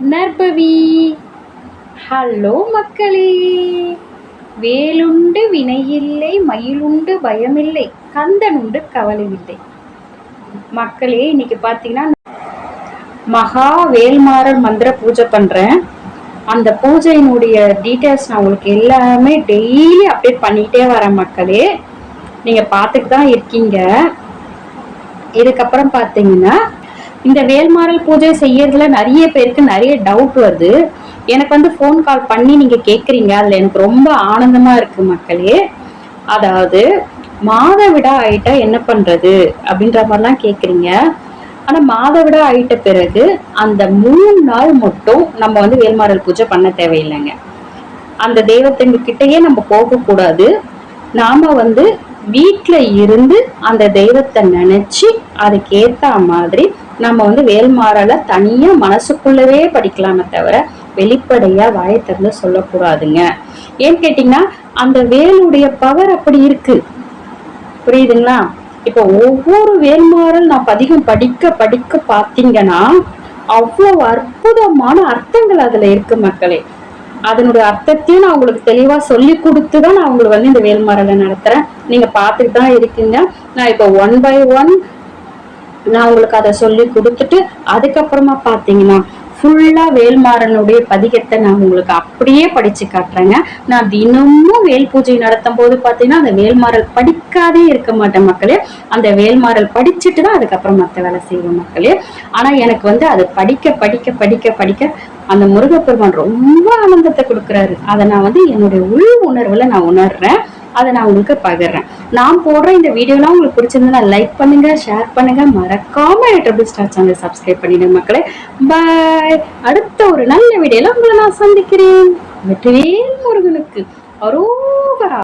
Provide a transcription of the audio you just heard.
நற்பவி. Hello மக்களே. வேலுண்டு வினையில்லை மயிலுண்டு பயமில்லை கந்தனுண்டு கவலையில்லை. மக்களே இன்னைக்கு பார்த்தீங்கன்னா மகா வேல்மாறல் மந்திர பூஜை பண்ணுறேன் அந்த பூஜையினுடைய டீட்டெயில்ஸ் நான் உங்களுக்கு எல்லாமே டெய்லி அப்டேட் பண்ணிக்கிட்டே வரேன் மக்களே. நீங்கள் பார்த்துட்டு தான் இருக்கீங்க. இதுக்கப்புறம் பார்த்தீங்கன்னா இந்த வேல்மாறல் பூஜை செய்யறதுல நிறைய பேருக்கு நிறைய டவுட் வருது. எனக்கு வந்து ஃபோன் கால் பண்ணி நீங்க கேக்குறீங்க. அதுல எனக்கு ரொம்ப ஆனந்தமா இருக்கு மக்களே. அதாவது மாதவிடா ஆயிட்டா என்ன பண்றது? அப்படின்ற மாதிரிலாம் கேக்குறீங்க. ஆனா மாதவிடா ஆயிட்ட பிறகு அந்த மூணு நாள் மட்டும் நம்ம வந்து வேல்மாறல் பூஜை பண்ண தேவையில்லைங்க. அந்த தெய்வத்தின் கிட்டேயே நம்ம போகக்கூடாது. நாம வந்து வீட்டில் இருந்து அந்த தெய்வத்தை நினச்சி அதுக்கேத்த மாதிரி நம்ம வந்து வேல்மாறலை தனியாக மனசுக்குள்ளவே படிக்கலாமே தவிர வெளிப்படையாக வாயை திறந்து சொல்லக்கூடாதுங்க. ஏன்னு கேட்டிங்கன்னா அந்த வேலுடைய பவர் அப்படி இருக்கு. புரியுதுங்களா? இப்போ ஒவ்வொரு வேல்மாறல் நான் பதிகம் படிக்க படிக்க பார்த்தீங்கன்னா அவ்வளோ அற்புதமான அர்த்தங்கள் அதில் இருக்கு மக்களே. அதனுடைய அர்த்தத்தையும் நான் உங்களுக்கு தெளிவா சொல்லி கொடுத்து தான் நான் உங்களுக்கு வந்து இந்த வேல்மாறலை நடத்துறேன். நீங்க பார்த்துட்டு தான் இருக்கீங்க. நான் இப்போ ஒன் பை ஒன் நான் உங்களுக்கு அதை சொல்லி கொடுத்துட்டு அதுக்கப்புறமா பார்த்தீங்கன்னா ஃபுல்லா வேல்மாறனுடைய பதிகத்தை நான் உங்களுக்கு அப்படியே படிச்சு காட்டுறேங்க. நான் தினமும் வேல் பூஜை நடத்தும் போது பார்த்தீங்கன்னா அந்த வேல்மாறல் படிக்காதே இருக்க மாட்டேன் மக்களே. அந்த வேல்மாறல் படிச்சுட்டு தான் அதுக்கப்புறம் மற்ற வேலை செய்வேன் மக்களே. ஆனா எனக்கு வந்து அது படிக்க படிக்க படிக்க படிக்க அந்த முருகப்பெருமான் ரொம்ப ஆனந்தத்தை கொடுக்குறாரு. அதை நான் வந்து என்னுடைய உள் உணர்வுல நான் உணர்றேன். அதை நான் உங்களுக்கு பகிர்றேன். நான் போடுற இந்த வீடியோலாம் உங்களுக்கு பிடிச்சிருந்தா லைக் பண்ணுங்க ஷேர் பண்ணுங்க. மறக்காம ட்ரிபிள் ஸ்டார் சேனல் சப்ஸ்கிரைப் பண்ணிடுங்க மக்களே. பாய் அடுத்த ஒரு நல்ல வீடியோல உங்களை நான் சந்திக்கிறேன். வெற்றிவேல் முருகனுக்கு. அரோகரா.